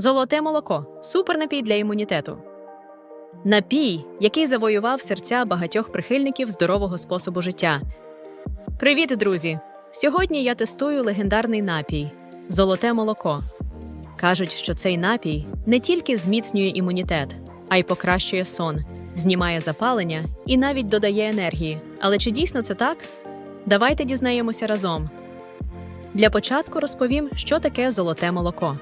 Золоте молоко супернапій для імунітету. Напій, який завоював серця багатьох прихильників здорового способу життя. Привіт, друзі! Сьогодні я тестую легендарний напій золоте молоко. Кажуть, що цей напій не тільки зміцнює імунітет, а й покращує сон, знімає запалення і навіть додає енергії. Але чи дійсно це так? Давайте дізнаємося разом. Для початку розповім, що таке золоте молоко.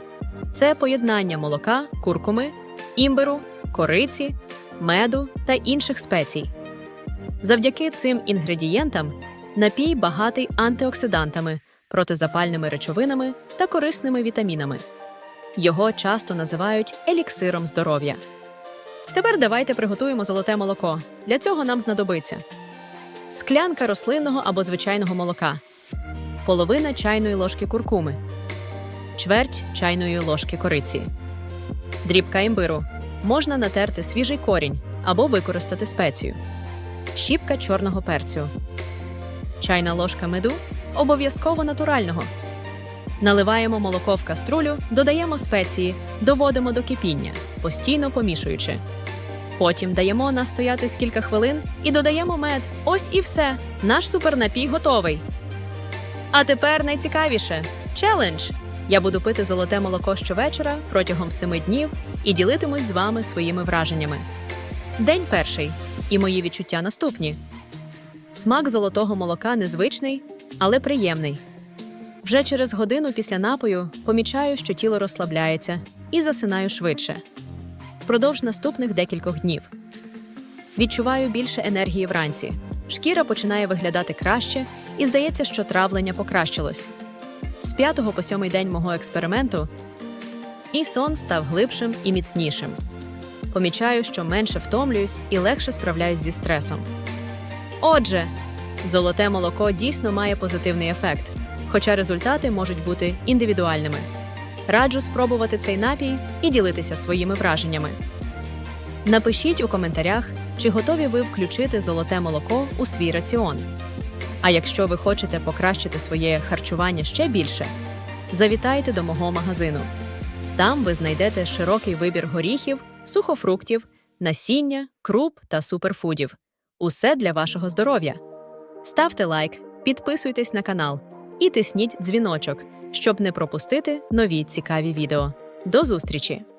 Це поєднання молока, куркуми, імбиру, кориці, меду та інших спецій. Завдяки цим інгредієнтам напій багатий антиоксидантами, протизапальними речовинами та корисними вітамінами. Його часто називають еліксиром здоров'я. Тепер давайте приготуємо золоте молоко. Для цього нам знадобиться склянка рослинного або звичайного молока, половина чайної ложки куркуми, чверть чайної ложки кориці, дрібка імбиру. Можна натерти свіжий корінь або використати спецію, щіпка чорного перцю, чайна ложка меду обов'язково натурального. Наливаємо молоко в каструлю, додаємо спеції, доводимо до кипіння, постійно помішуючи. Потім даємо настояти кілька хвилин і додаємо мед. Ось і все. Наш супернапій готовий. А тепер найцікавіше челендж. Я буду пити золоте молоко щовечора протягом семи днів і ділитимусь з вами своїми враженнями. День перший. І мої відчуття наступні. Смак золотого молока незвичний, але приємний. Вже через годину після напою помічаю, що тіло розслабляється і засинаю швидше. Впродовж наступних декількох днів. Відчуваю більше енергії вранці. Шкіра починає виглядати краще, і здається, що травлення покращилось. З п'ятого по сьомий день мого експерименту і сон став глибшим і міцнішим. Помічаю, що менше втомлююсь і легше справляюсь зі стресом. Отже, золоте молоко дійсно має позитивний ефект, хоча результати можуть бути індивідуальними. Раджу спробувати цей напій і ділитися своїми враженнями. Напишіть у коментарях, чи готові ви включити золоте молоко у свій раціон. А якщо ви хочете покращити своє харчування ще більше, завітайте до мого магазину. Там ви знайдете широкий вибір горіхів, сухофруктів, насіння, круп та суперфудів. Усе для вашого здоров'я. Ставте лайк, підписуйтесь на канал і тисніть дзвіночок, щоб не пропустити нові цікаві відео. До зустрічі!